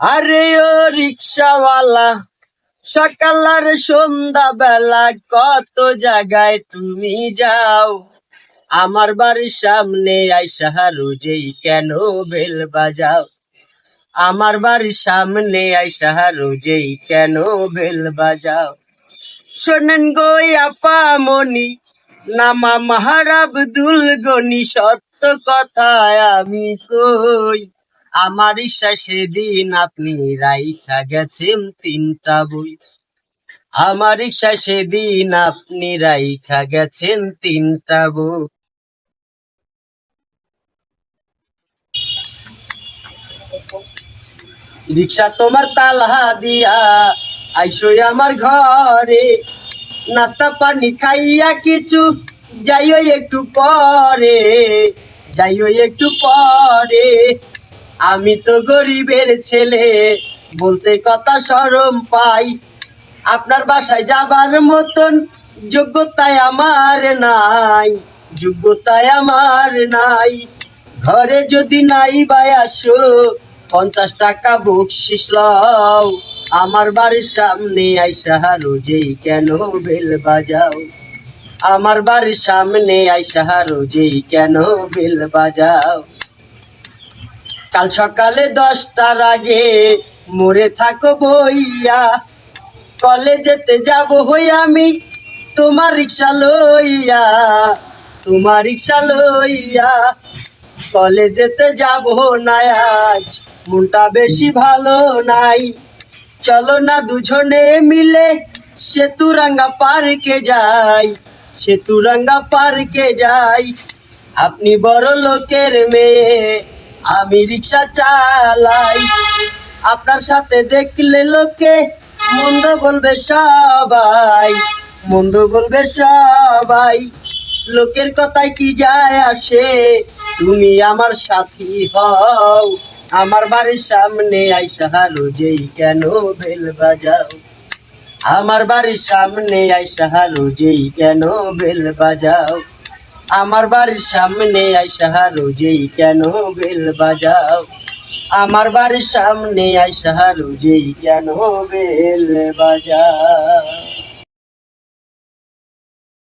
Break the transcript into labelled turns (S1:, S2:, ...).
S1: আরে ও রিক্সাওয়ালা সকাল আর সন্ধ্যা বেলা কত জায়গায় তুমি যাও? আমার বাড়ির সামনে আইসা রোজেই কেন বেল বাজাও? আমার বাড়ির সামনে আইসা রোজেই কেন বেল বাজাও? শোনেন গো আপা মনি, নামা মাহার আব্দুল গনি সত্য কথায় আমি কই? আমার ইচ্ছা সেদিন আপনি রাইখা গেছেন তিনটা বই। আমার ইচ্ছা সেদিন আপনি রাইখা গেছেন তিনটা বই। রিক্সা তোমার তালা দিয়া আইসই আমার ঘরে। নাস্তা পানি খাইয়া কিছু যাইও একটু পরে, যাইও একটু পরে। আমি তো গরিবের ছেলে, বলতে কথা সরম পাই। আপনার বাসায় যাবার মতন যোগ্যতায় আমার নাই, যোগ্যতায় আমার নাই। ঘরে যদি নাই বাই আসো, পঞ্চাশ টাকা বকশিস লও। আমার বাড়ির সামনে আইসা রোজেই কেন বেল বাজাও। আমার বাড়ির সামনে আইসা রোজেই কেন বেল বাজাও। কাল সকালে দশটার আগে মরে থাকো বইয়া। কলেজেতে যাব হই আমি, তোমার রিক্সা লইয়া, তোমার রিক্সা লইয়া। কলেজেতে যাব না আজ, মনটা বেশি ভালো নাই। চলো না দুজনে মিলে সেতুরাঙ্গা পার্কে যাই, সেতুরাঙ্গা পার্কে যাই। আপনি বড় লোকের মেয়ে আমি রিক্সা চালাই। আপনার সাথে দেখলে লোকে মন্দ বলবে সবাই, মন্দ বলবে সবাই। লোকের কথায় কি যায় আসে? তুমি আমার সাথী হও। আমার বাড়ির সামনে আইসা রোজেই কেন বেল বাজাও? আমার বাড়ির সামনে আইসা রোজেই কেন বেল বাজাও? আমার বাড়ির সামনে আইসা রোজেই কেন বেল বাজাও? আমার বাড়ির সামনে আইসা রোজেই কেন বেল বাজাও?